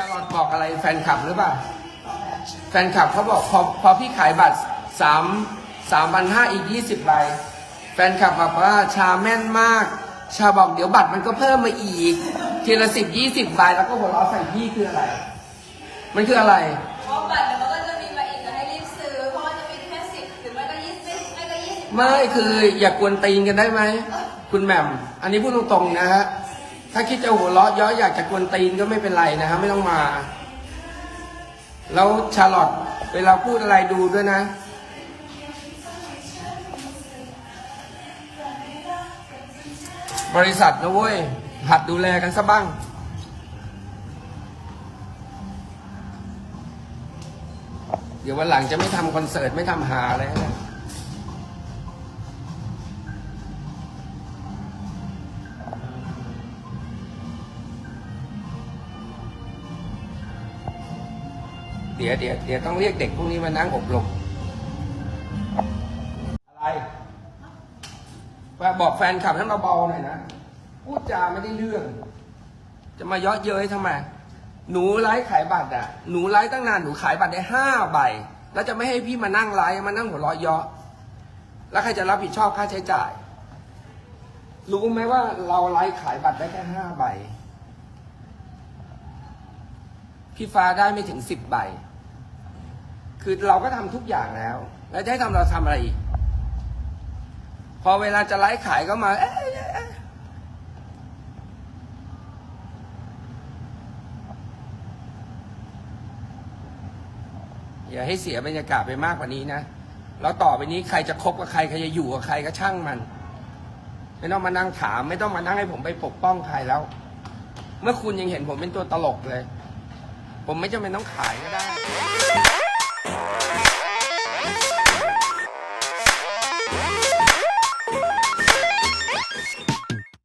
อะไรแฟนคลับหรือเปล่า แฟนคลับเขาบอกพอพอพี่ขายบัตรสามสามพันห้าอีกยี่สิบใบแฟนคลับบอกว่าชาแม่นมาก ชาบอกเดี๋ยวบัตรมันก็เพิ่มมาอีก ทีละสิบยี่สิบใบแล้วก็หัวเราะใส่พี่คืออะไร มันคืออะไรเพราะบัตรเดี๋ยวมันก็จะมีมาอีกจะให้รีบซื้อเพราะว่าจะมีแค่สิบถึงไม่ก็ยี่สิบไม่ก็ยี่สิบไม่คืออย่ากวนตีนกันได้ไหมคุณแหม่มอันนี้พูดตรงๆนะฮะ ถ้าคิดจะหัวเราะย้อยอยากจะกวนตีนก็ไม่เป็นไรนะฮะไม่ต้องมา แล้วชาลอตเวลาพูดอะไรดูด้วยนะ บริษัทนะเว้ย หัดดูแลกันซะบ้างเดี๋ยววันหลังจะไม่ทำคอนเสิร์ต ไม่ทำหาอะไรแล้ เดี๋ยวเดี๋ยวเดี๋ยวต้องเรียกเด็กพวกนี้มานั่งอบรมอะไรว่าบอกแฟนคลับให้มาเบาหน่อยนะพูดจาไม่ได้เรื่อง จะมาเยาะเย้ยทำไม หนูไลฟ์ขายบัตรอะ หนูไลฟ์ตั้งนานหนูขายบัตรได้ห้าใบ แล้วจะไม่ให้พี่มานั่งไลฟ์มานั่งหัวเราะเยาะแล้วใครจะรับผิดชอบค่าใช้จ่าย รู้ไหมว่าเราไลฟ์ขายบัตรได้แค่ห้าใบ พี่ฟ้าได้ไม่ถึงสิบใบ คือเราก็ทำทุกอย่างแล้ว แล้วจะให้ทำเราทำอะไรอีก พอเวลาจะไลฟ์ขายก็มาเอ๊ะเอ๊ะเอ๊ะอย่าให้เสียบรรยากาศไปมากกว่านี้นะแล้วต่อไปนี้ใครจะคบกับใครใครจะอยู่กับใครก็ช่างมัน ไม่ต้องมานั่งถาม ไม่ต้องมานั่งให้ผมไปปกป้องใครแล้ว เมื่อคุณยังเห็นผมเป็นตัวตลกเลย ผมไม่จำเป็นต้องขายก็ได้